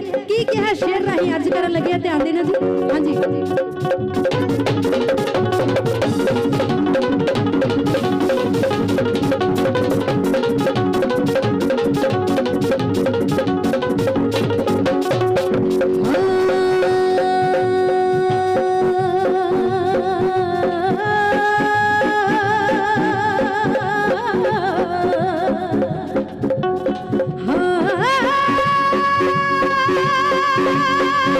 ਕੀ ਕਿਹਾ ਸ਼ੇਰ ਰਾਹੀਂ ਅਰਜ ਕਰਨ ਲੱਗਿਆ ਧਿਆਨ ਦੇਣਾ ਜੀ। ਹਾਂਜੀ।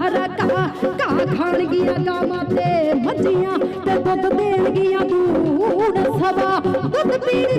ਹਰਾ ਕਾ ਤੇ ਮੱਝੀਆਂ ਤੇ ਦੁੱਧ ਦੇਣ ਗਿਆ ਸਵਾ ਦੁੱਧ ਪੀਣ